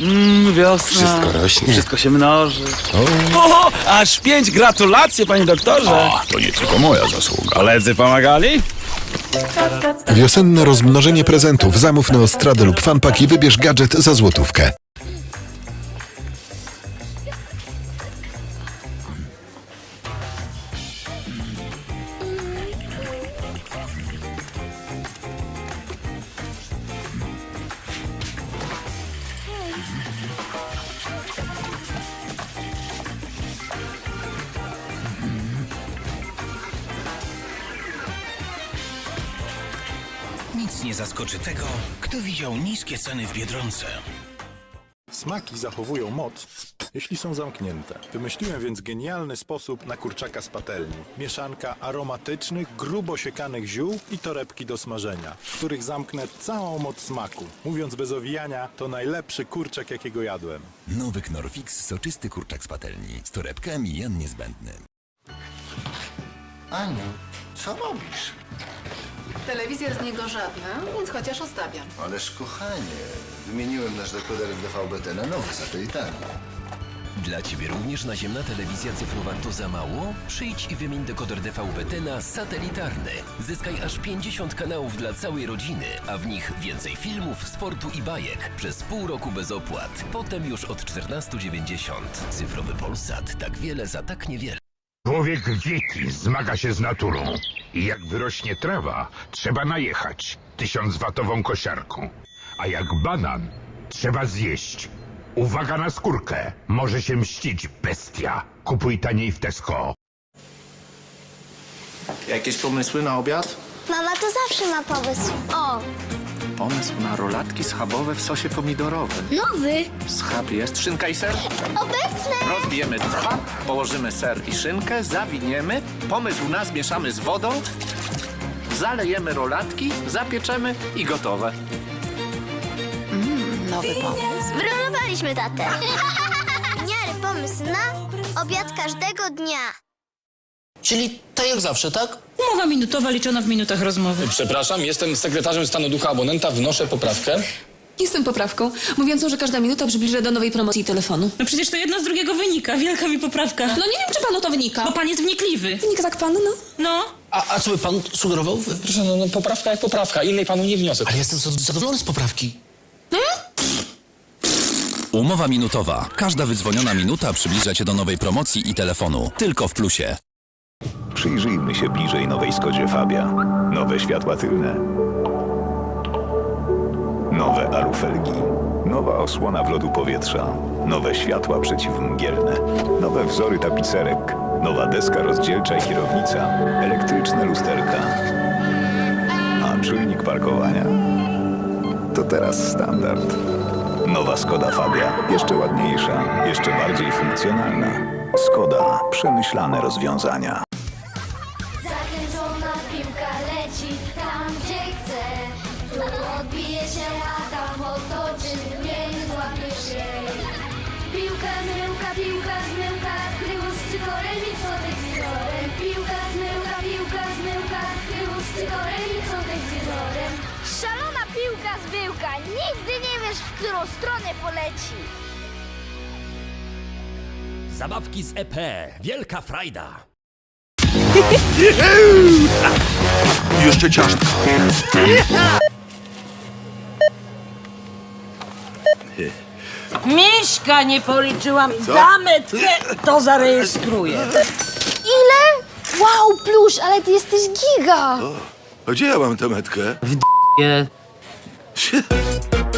Mmm, wiosna. Wszystko rośnie. Wszystko się mnoży. O, aż pięć gratulacje, panie doktorze. O, to nie tylko moja zasługa. Koledzy pomagali? Wiosenne rozmnożenie prezentów. Zamów na Ostradę lub Fanpak i wybierz gadżet za złotówkę. Nie zaskoczy tego, kto widział niskie ceny w Biedronce. Smaki zachowują moc, jeśli są zamknięte. Wymyśliłem więc genialny sposób na kurczaka z patelni. Mieszanka aromatycznych, grubo siekanych ziół i torebki do smażenia, w których zamknę całą moc smaku. Mówiąc bez owijania, to najlepszy kurczak, jakiego jadłem. Nowy Knorfix, soczysty kurczak z patelni, z torebkami Jan Niezbędny. Aniu, co robisz? Telewizja z niego żadna, więc chociaż ostawiam. Ależ kochanie, wymieniłem nasz dekoder DVB-T na nowy satelitarny. Dla Ciebie również naziemna telewizja cyfrowa to za mało? Przyjdź i wymień dekoder DVB-T na satelitarny. Zyskaj aż 50 kanałów dla całej rodziny, a w nich więcej filmów, sportu i bajek przez pół roku bez opłat. Potem już od 14,90. Cyfrowy Polsat. Tak wiele za tak niewiele. Człowiek wieki zmaga się z naturą i jak wyrośnie trawa, trzeba najechać tysiącwatową kosiarką. A jak banan, trzeba zjeść. Uwaga na skórkę, może się mścić bestia. Kupuj taniej w Tesco. Jakieś pomysły na obiad? Mama to zawsze ma pomysł. O, Pomysł na rolatki schabowe w sosie pomidorowym. nowy, Schab jest szynka i ser? obecny. Rozbijemy schab, położymy ser i szynkę, zawiniemy, pomysł na zmieszamy z wodą, zalejemy rolatki, zapieczemy i gotowe. Nowy pomysł. Wyrolowaliśmy tatę. Genialny pomysł na obiad każdego dnia. Czyli tak jak zawsze, tak? Umowa minutowa liczona w minutach rozmowy. Przepraszam, jestem sekretarzem stanu ducha abonenta, wnoszę poprawkę. Jestem poprawką, mówiącą, że każda minuta przybliża do nowej promocji telefonu. No przecież to jedno z drugiego wynika. Wielka mi poprawka. No nie wiem, czy panu to wynika. Bo pan jest wnikliwy. Wynika tak panu, no? No. A, a co by pan sugerował? Proszę, no, no poprawka jak poprawka, innej panu nie wniosę. Ale jestem zad- zadowolony z poprawki. Umowa minutowa. Każda wydzwoniona minuta przybliża Cię do nowej promocji i telefonu. Tylko w plusie. Przyjrzyjmy się bliżej nowej Skodzie Fabia. Nowe światła tylne. Nowe alufelgi. Nowa osłona wlotu powietrza. Nowe światła przeciwmgielne. Nowe wzory tapicerek. Nowa deska rozdzielcza i kierownica. Elektryczne lusterka. A czujnik parkowania? To teraz standard. Nowa Skoda Fabia. Jeszcze ładniejsza, jeszcze bardziej funkcjonalna. Skoda. Przemyślane rozwiązania. Zmyłka, piłka, zmyłka, krył z cykorem i co tych cykorem. Piłka, zmyłka, piłka, zmyłka, krył z cykorem i co tych cykorem. Szalona piłka, zmyłka, nigdy nie wiesz, w którą stronę poleci. Zabawki z EP. Wielka frajda. Jeszcze ciastko. Miśka nie policzyłam. Zametkę to zarejestruję. Ile? Wow, plusz, ale ty jesteś giga. A gdzie ja mam tę metkę?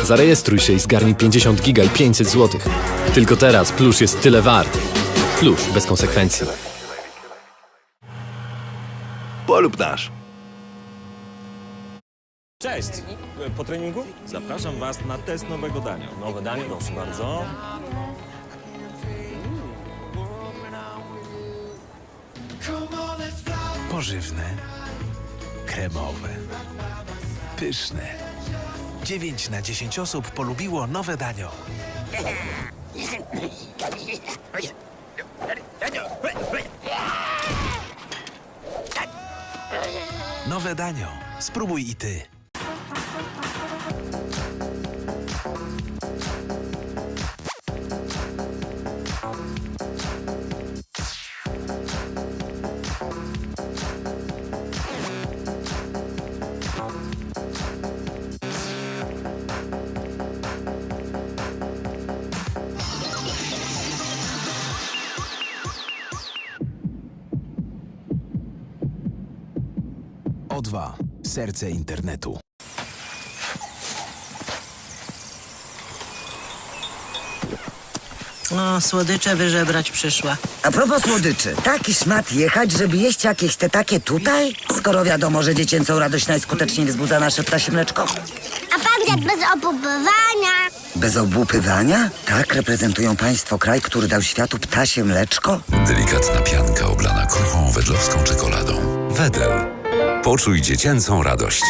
Zarejestruj się i zgarnij 50 giga i 500 zł. Tylko teraz plusz jest tyle wart. Plusz bez konsekwencji. Polub nasz. Cześć. Po treningu? Zapraszam was na test nowego dania. Nowe danie, proszę bardzo. Pożywne, kremowe, pyszne. 9 na 10 osób polubiło nowe danio. Nowe danio. Spróbuj i ty. 102. Serce internetu. No, słodycze wyżebrać przyszła. A propos słodyczy, taki szmat jechać, żeby jeść jakieś te takie tutaj? Skoro wiadomo, że dziecięcą radość najskuteczniej wzbudza nasze ptasie mleczko. A pan jak bez opupywania? Bez obłupywania? Tak reprezentują państwo kraj, który dał światu ptasie mleczko? Delikatna pianka oblana kruchą wedlowską czekoladą. Wedel. Poczuj dziecięcą radość.